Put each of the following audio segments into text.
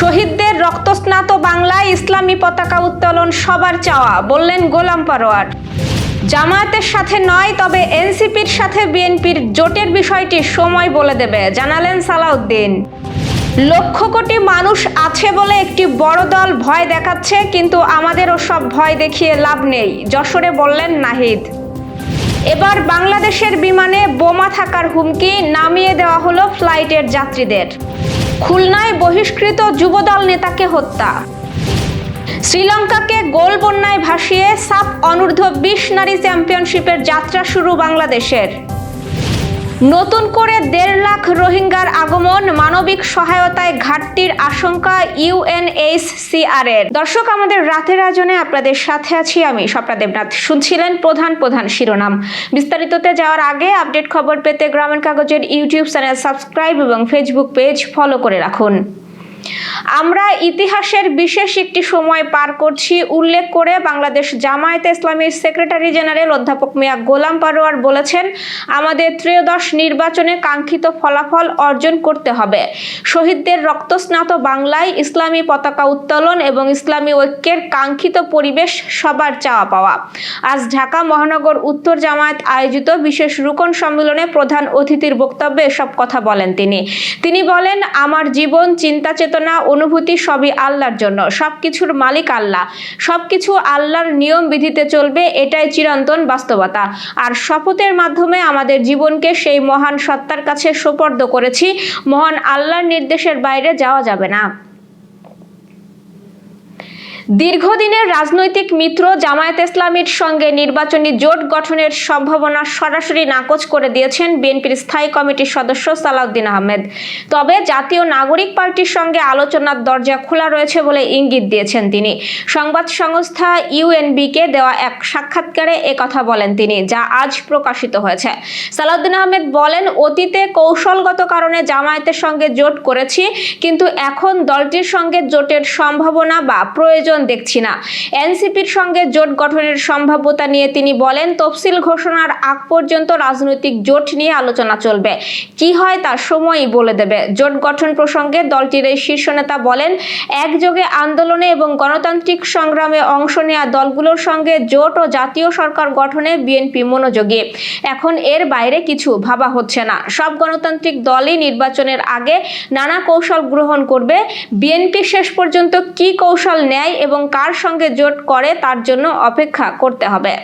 শহীদদের রক্তস্নাত বাংলায় ইসলামী পতাকা উত্তোলন সবার চাওয়া, বললেন গোলাম পারোয়ার। জামায়াতের সাথে নয়, তবে এনসিপির সাথে বিএনপির জোটের বিষয়টি সময় বলে দেবে, জানালেন সালাউদ্দিন। লক্ষ কোটি মানুষ আছে বলে একটি বড় দল ভয় দেখাচ্ছে, কিন্তু আমাদেরও সব ভয় দেখিয়ে লাভ নেই, যশোরে বললেন নাহিদ। এবার বাংলাদেশের বিমানে বোমা থাকার হুমকি, নামিয়ে দেওয়া হলো ফ্লাইটের যাত্রীদের। খুলনায় বহিষ্কৃত যুবদল নেতাকে হত্যা। শ্রীলঙ্কাকে গোল বন্যায় ভাসিয়ে সাপ অনূর্ধ্ব বিশ নারী চ্যাম্পিয়নশিপের যাত্রা শুরু বাংলাদেশের। নতুন করে দেড় লাখ রোহিঙ্গার আগমন মানবিক সহায়তায় ঘাটতির আশঙ্কা ইউএনএইচসিআর এর। দর্শক, আমাদের রাতের আয়োজনে আপনাদের সাথে আছি আমি স্বপ্না দেবনাথ। শুনছিলেন প্রধান প্রধান শিরোনাম। বিস্তারিততে যাওয়ার আগে আপডেট খবর পেতে গ্রামের কাগজের ইউটিউব চ্যানেল সাবস্ক্রাইব এবং ফেসবুক পেজ ফলো করে রাখুন। আমরা ইতিহাসের বিশেষ একটি সময় পার করছি, উল্লেখ করে বাংলাদেশ জামায়াতে ইসলামীর সেক্রেটারি জেনারেল অধ্যাপক মিয়া গোলাম পারোয়ার বলেছেন, আমাদের ত্রয়োদশ নির্বাচনে কাঙ্ক্ষিত ফলাফল অর্জন করতে হবে। শহীদদের রক্তস্নাত বাংলায় ইসলামী পতাকা উত্তোলন এবং ইসলামী ঐক্যের কাঙ্ক্ষিত পরিবেশ সবার চাওয়া পাওয়া। আজ ঢাকা মহানগর উত্তর জামায়াত আয়োজিত বিশেষ রুকন সম্মেলনে প্রধান অতিথির বক্তব্যে এসব কথা বলেন তিনি। তিনি বলেন, আমার জীবন চিন্তা চেতনা অনুভূতি সবই আল্লাহর জন্য। সব কিছুর মালিক আল্লাহ। সব কিছু আল্লাহর নিয়ম বিধিতে চলবে, এটাই চিরন্তন বাস্তবতা। আর শপথের মাধ্যমে আমাদের জীবনকে সেই মহান সত্তার কাছে সোপর্দ করেছি। মহান আল্লাহর নির্দেশের বাইরে যাওয়া যাবে না। দীর্ঘদিনের রাজনৈতিক মিত্র জামায়াত ইসলামীর সঙ্গে নির্বাচনী জোট গঠনের সম্ভাবনা সরাসরি নাকচ করে দিয়েছেন বিএনপির স্থায়ী কমিটির সদস্য সালাউদ্দিন আহমেদ। তবে জাতীয় নাগরিক পার্টির সঙ্গে আলোচনার দরজা খোলা রয়েছে বলে ইঙ্গিত দিয়েছেন তিনি। সংবাদ সংস্থা ইউএনবিকে দেওয়া এক সাক্ষাৎকারে কথা বলেন তিনি, যা আজ প্রকাশিত হয়েছে। সালাউদ্দিন আহমেদ বলেন, অতীতে কৌশলগত কারণে জামায়াতের সঙ্গে জোট করেছি, কিন্তু এখন দলটির সঙ্গে জোটের সম্ভাবনা বা প্রয়োজন দেখছি না। এনসিপির সঙ্গে জোট গঠনের সম্ভাব্যতা নিয়ে তিনি বলেন, তফসিল ঘোষণার আগ পর্যন্ত রাজনৈতিক জোট নিয়ে আলোচনা চলবে। কি হয় তার সময়ই বলে দেবে। জোট গঠন প্রসঙ্গে দলটির এই শীর্ষ নেতা বলেন, একযোগে আন্দোলনে এবং গণতান্ত্রিক সংগ্রামে অংশ নেওয়া দলগুলোর সঙ্গে জোট ও জাতীয় সরকার গঠনে বিএনপি মনোযোগী। এখন এর বাইরে কিছু ভাবা হচ্ছে না। সব গণতান্ত্রিক দলই নির্বাচনের আগে নানা কৌশল গ্রহণ করবে। বিএনপি শেষ পর্যন্ত কি কৌশল নেয় এবং কার সঙ্গে জোট করে তার জন্য অপেক্ষা করতে হবে।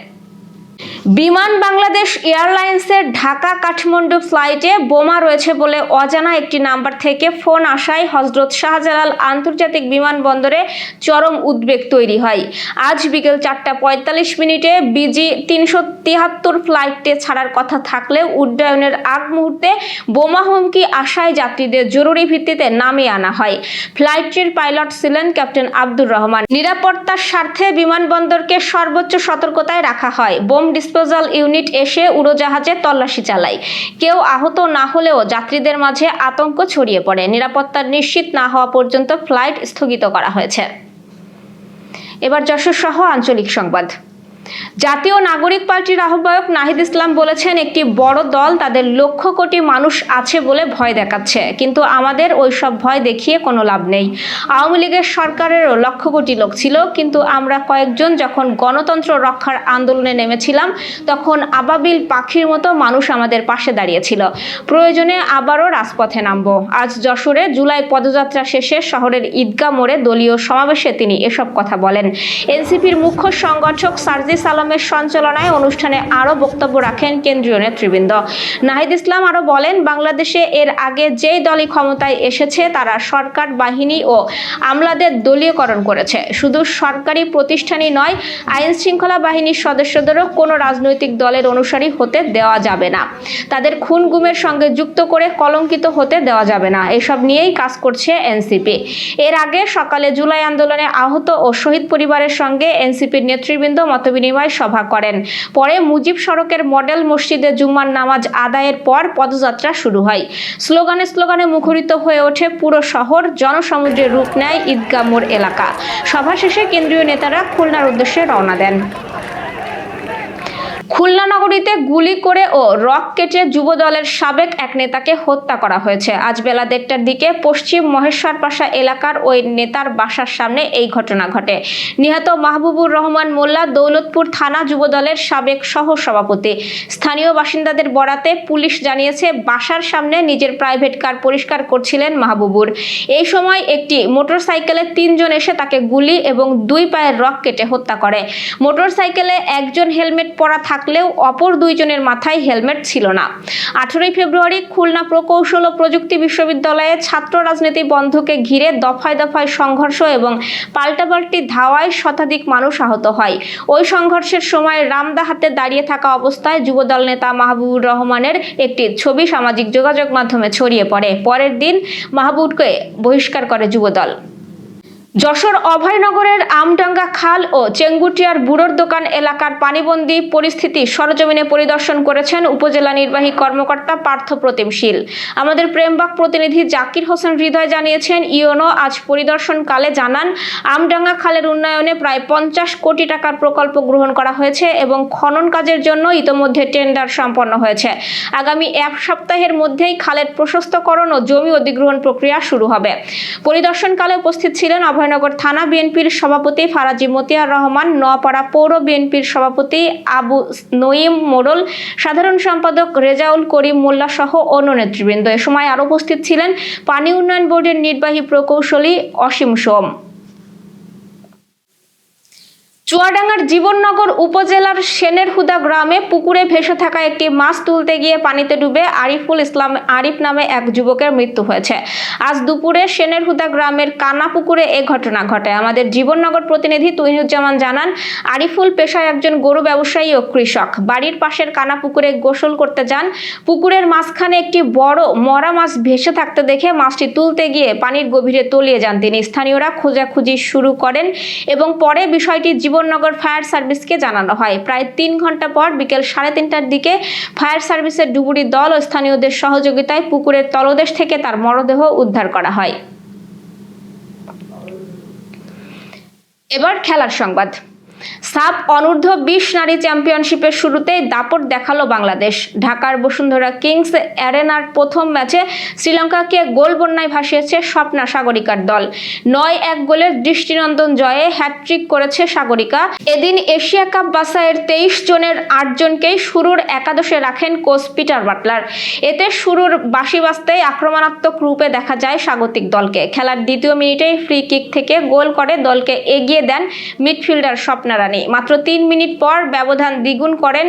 বিমান বাংলাদেশ এয়ারলাইন্সের ঢাকা কাঠমান্ডু ফ্লাইটে বোমা রয়েছে বলে অজানা একটি নাম্বার থেকে ফোন আসায় হজরত শাহজালাল আন্তর্জাতিক বিমানবন্দরে চরম উদ্বেগ তৈরি হয়। আজ বিকেল চারটা পঁয়তাল্লিশ মিনিটে বিজি তিনশো তিয়াত্তর ফ্লাইটে ছাড়ার কথা থাকলেও উড্ডয়নের আগ মুহূর্তে বোমা হুমকি আসায় যাত্রীদের জরুরি ভিত্তিতে নামিয়ে আনা হয়। ফ্লাইটটির পাইলট ছিলেন ক্যাপ্টেন আব্দুর রহমান। নিরাপত্তার স্বার্থে বিমানবন্দরকে সর্বোচ্চ সতর্কতায় রাখা হয়। বোম ডিসপোজাল ইউনিট এসে উড়োজাহাজে তল্লাশি চালায়। কেউ আহত না হলেও যাত্রীদের মাঝে আতঙ্ক ছড়িয়ে পড়ে। নিরাপত্তা নিশ্চিত না হওয়া পর্যন্ত ফ্লাইট স্থগিত করা হয়েছে। এবার যশোর সহ আঞ্চলিক সংবাদ। জাতীয় নাগরিক পার্টির আহ্বায়ক নাহিদ ইসলাম বলেছেন, একটি বড় দল তাদের লক্ষ কোটি মানুষ আছে বলে ভয় দেখাচ্ছে। কিন্তু আমাদের ওই সব ভয় দেখিয়ে কোনো লাভ নেই। আওয়ামী লীগের সরকারেরও লক্ষ কোটি লোক ছিল, কিন্তু আমরা কয়েকজন যখন গণতন্ত্র রক্ষার আন্দোলনে নেমেছিলাম, তখন আবাবিল পাখির মতো মানুষ আমাদের পাশে দাঁড়িয়েছিল। প্রয়োজনে আবারও রাজপথে নামবো। আজ যশোরে জুলাই পদযাত্রা শেষে শহরের ঈদগা মোড়ে দলীয় সমাবেশে তিনি এসব কথা বলেন। এনসিপির মুখ্য সংগঠক সার্জি সালামের সঞ্চালনায় অনুষ্ঠানে আরও বক্তব্য রাখেন কেন্দ্রীয় নেতৃবৃন্দ। নাহিদ ইসলাম আরও বলেন, বাংলাদেশে এর আগে যেই দলই ক্ষমতায় এসেছে, তারা সরকার, বাহিনী ও আমলাদের দলীয়করণ করেছে। শুধু সরকারি প্রতিষ্ঠানই নয়, আইন শৃঙ্খলা বাহিনীর সদস্যদেরও কোনো রাজনৈতিক দলের অনুসারী হতে দেওয়া যাবে না। তাদের খুন গুমের সঙ্গে যুক্ত করে কলঙ্কিত হতে দেওয়া যাবে না। এসব নিয়েই কাজ করছে এনসিপি। এর আগে সকালে জুলাই আন্দোলনে আহত ও শহীদ পরিবারের সঙ্গে এনসিপির নেতৃবৃন্দ মতবিনিময় সভা করেন। পরে মুজিব সড়কের মডেল মসজিদে জুম্মার নামাজ আদায়ের পর পদযাত্রা শুরু হয়। স্লোগানে স্লোগানে মুখরিত হয়ে ওঠে পুরো শহর, জনসমুদ্রের রূপ নেয় ঈদগাহ মোড় এলাকা। সভা শেষে কেন্দ্রীয় নেতারা খুলনার উদ্দেশ্যে রওনা দেন। খুলনা নগরীতে গুলি করে ও রক কেটে যুব দলের সাবেক এক নেতাকে হত্যা করা হয়েছে। আজ বেলা দেড়টার দিকে পশ্চিম মহেশ্বরপাশা এলাকার ওই নেতার বাসার সামনে এই ঘটনা ঘটে। নিহত মাহবুবুর রহমান মোল্লা দৌলতপুর থানা যুব দলের সাবেক সহ সভাপতি স্থানীয় বাসিন্দাদের বরাতে পুলিশ জানিয়েছে, বাসার সামনে নিজের প্রাইভেট কার পরিষ্কার করছিলেন মাহবুবুর। এই সময় একটি মোটরসাইকেলে তিনজন এসে তাকে গুলি এবং দুই পায়ের রক কেটে হত্যা করে। মোটরসাইকেলে একজন হেলমেট পরা থাকলেও অপর দুইজনের মাথায় হেলমেট ছিল না। আঠেরোই ফেব্রুয়ারি খুলনা প্রকৌশল ও প্রযুক্তি বিশ্ববিদ্যালয়ে ছাত্র রাজনীতি বন্ধকে ঘিরে দফায় দফায় সংঘর্ষ এবং পাল্টাপাল্টি ধাওয়ায় শতাধিক মানুষ আহত হয়। ওই সংঘর্ষের সময় রামদা হাতে দাঁড়িয়ে থাকা অবস্থায় যুবদল নেতা মাহবুবুর রহমানের একটি ছবি সামাজিক যোগাযোগ মাধ্যমে ছড়িয়ে পড়ে। পরের দিন মাহবুবকে বহিষ্কার করে যুবদল। যশোর অভয়নগরের আমডাঙ্গা খাল ও চেঙ্গুটিয়ার বুড়োর দোকান এলাকার পানিবন্দী পরিস্থিতি সরজমিনে পরিদর্শন করেছেন উপজেলা নির্বাহী কর্মকর্তা পার্থ প্রতিমশীল আমাদের প্রেমবাগ প্রতিনিধি জাকির হোসেন হৃদয় জানিয়েছেন, ইওনো আজ পরিদর্শনকালে জানান, আমডাঙ্গা খালের উন্নয়নে প্রায় পঞ্চাশ কোটি টাকার প্রকল্প গ্রহণ করা হয়েছে এবং খনন কাজের জন্য ইতোমধ্যে টেন্ডার সম্পন্ন হয়েছে। আগামী এক সপ্তাহের মধ্যেই খালের প্রশস্তকরণ ও জমি অধিগ্রহণ প্রক্রিয়া শুরু হবে। পরিদর্শনকালে উপস্থিত ছিলেন অভয়নগর থানা বিএনপির সভাপতি ফারাজি মতিয়ার রহমান, নোয়াপাড়া পৌর বিএনপির সভাপতি আবু নঈম মোড়ল, সাধারণ সম্পাদক রেজাউল করিম মোল্লা সহ অন্য নেতৃবৃন্দ। এ সময় আরও উপস্থিত ছিলেন পানি উন্নয়ন বোর্ডের নির্বাহী প্রকৌশলী অসীম সোম। চুয়াডাঙ্গার জীবননগর উপজেলার সেনেরহুদা গ্রামে পুকুরে ভেসে থাকা একটি মাছ তুলতে গিয়ে পানিতে ডুবে আরিফুল ইসলাম আরিফ নামে এক যুবকের মৃত্যু হয়েছে। আজ দুপুরে সেনেরহুদা গ্রামের কানা পুকুরে এ ঘটনা ঘটে। আমাদের জীবননগর প্রতিনিধি তুহিনুজ্জামান জানান, আরিফুল পেশায় একজন গরু ব্যবসায়ী ও কৃষক। বাড়ির পাশের কানা পুকুরে গোসল করতে যান। পুকুরের মাঝখানে একটি বড় মরা মাছ ভেসে থাকতে দেখে মাছটি তুলতে গিয়ে পানির গভীরে তলিয়ে যান তিনি। স্থানীয়রা খোঁজাখুঁজি শুরু করেন এবং পরে বিষয়টি জীবননগর ফায়ার সার্ভিসকে জানানো হয়। প্রায় তিন ঘণ্টা পর বিকেল সাড়ে তিনটার দিকে ফায়ার সার্ভিসের ডুবুরি দল ও স্থানীয়দের সহযোগিতায় পুকুরের তলদেশ থেকে তার মরদেহ উদ্ধার করা হয়। এবার খেলার সংবাদ। সাব অনূর্ধ্ব বিশ নারী চ্যাম্পিয়নশিপের শুরুতেই দাপট দেখাল বাংলাদেশ। ঢাকার বসুন্ধরা কিংস অ্যারেনার প্রথম ম্যাচে শ্রীলঙ্কাকে গোল বন্যায় ভাসিয়েছে স্বপ্না সাগরিকার দল। নয় এক গোলের দৃষ্টিনন্দন জয়ে হ্যাটট্রিক করেছে সাগরিকা। এদিন এশিয়া কাপ বাসায়ের তেইশ জনের আটজনকেই শুরুর একাদশে রাখেন কোচ পিটার বাটলার। এতে শুরুর বাসি বাজতেই আক্রমণাত্মক রূপে দেখা যায় স্বাগতিক দলকে। খেলার দ্বিতীয় মিনিটেই ফ্রি কিক থেকে গোল করে দলকে এগিয়ে দেন মিডফিল্ডার স্বপ্না। রানী মাত্র তিন মিনিট পর ব্যবধান দ্বিগুণ করেন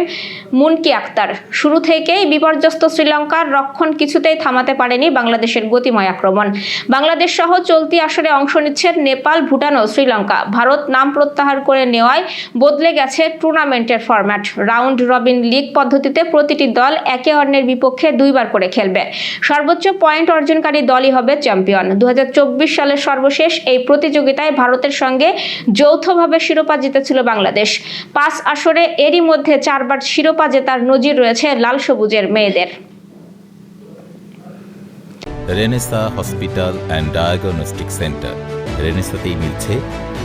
মুনকি আক্তার। শুরু থেকেই বিপর্যস্ত শ্রীলঙ্কার রক্ষণ কিছুতেই থামাতে পারেনি বাংলাদেশের গতিময় আক্রমণ। বাংলাদেশ সহ চলতি আসরে অংশ নিচ্ছে নেপাল, ভুটান ও শ্রীলঙ্কা। ভারত নাম প্রত্যাহার করে নেওয়ায় বদলে গেছে টুর্নামেন্টের ফরম্যাট। রাউন্ড রবিন লিগ পদ্ধতিতে প্রতিটি দল একে অন্যের বিপক্ষে দুইবার করে খেলবে। সর্বোচ্চ পয়েন্ট অর্জনকারী দলই হবে চ্যাম্পিয়ন। দু হাজার চব্বিশ সালের সর্বশেষ এই প্রতিযোগিতায় ভারতের সঙ্গে যৌথভাবে শিরোপা জিতেছিল বাংলাদেশ। পাঁচ আসরে এরই মধ্যে চারবার শিরোপা জেতার নজির রয়েছে লাল সবুজের মেয়েদের। Renaissance hospital and diagnostic centre. রেনেসাতেই মিলছে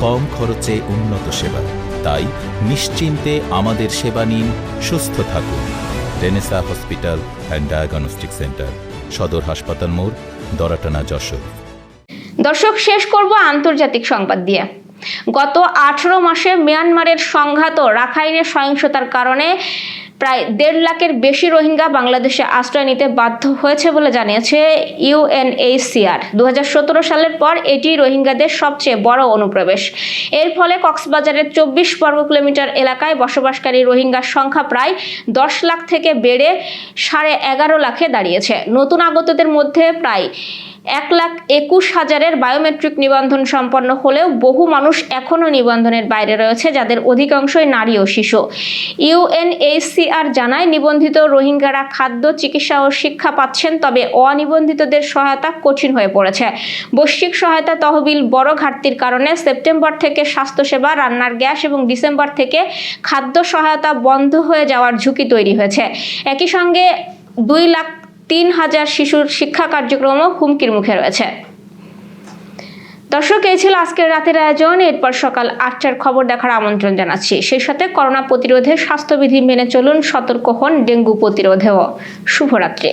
কম খরচে উন্নত সেবা। তাই নিশ্চিন্তে আমাদের সেবা নিন সুস্থ থাকুন। Renaissance hospital and diagnostic centre সদর হাসপাতাল মোড় দরাটানা যশোর। দর্শক শেষ করব আন্তর্জাতিক সংবাদ দিয়ে। গত আঠারো মাসে মিয়ানমারের সংঘাত ও রাখাইনের সহিংসতার কারণে প্রায় দেড় লাখের বেশি রোহিঙ্গা বাংলাদেশে আশ্রয় নিতে বাধ্য হয়েছে বলে জানিয়েছে ইউএনএইচসিআর দুহাজার সতেরো সালের পর এটি রোহিঙ্গাদের সবচেয়ে বড় অনুপ্রবেশ। এর ফলে কক্সবাজারের চব্বিশ বর্গ কিলোমিটার এলাকায় বসবাসকারী রোহিঙ্গার সংখ্যা প্রায় দশ লাখ থেকে বেড়ে সাড়ে এগারো লাখে দাঁড়িয়েছে। নতুন আগতদের মধ্যে প্রায় এক লাখ একুশ হাজারের বায়োমেট্রিক নিবন্ধন সম্পন্ন হলেও বহু মানুষ এখনও নিবন্ধনের বাইরে রয়েছে, যাদের অধিকাংশই নারী ও শিশু। ইউএনএইচসিআর জানায়, নিবন্ধিত রোহিঙ্গারা খাদ্য, চিকিৎসা ও শিক্ষা পাচ্ছেন, তবে অনিবন্ধিতদের সহায়তা কঠিন হয়ে পড়েছে। বৈশ্বিক সহায়তা তহবিল বড় ঘাটতির কারণে সেপ্টেম্বর থেকে স্বাস্থ্যসেবা, রান্নার গ্যাস এবং ডিসেম্বর থেকে খাদ্য সহায়তা বন্ধ হয়ে যাওয়ার ঝুঁকি তৈরি হয়েছে। একই সঙ্গে দুই লাখ তিন হাজার শিশুর শিক্ষা কার্যক্রমও হুমকির মুখে রয়েছে। দর্শক, এই ছিল আজকের রাতের আয়োজন। এরপর সকাল আটটার খবর দেখার আমন্ত্রণ জানাচ্ছি। সেই সাথে করোনা প্রতিরোধে স্বাস্থ্যবিধি মেনে চলুন, সতর্ক হন ডেঙ্গু প্রতিরোধেও। শুভরাত্রি।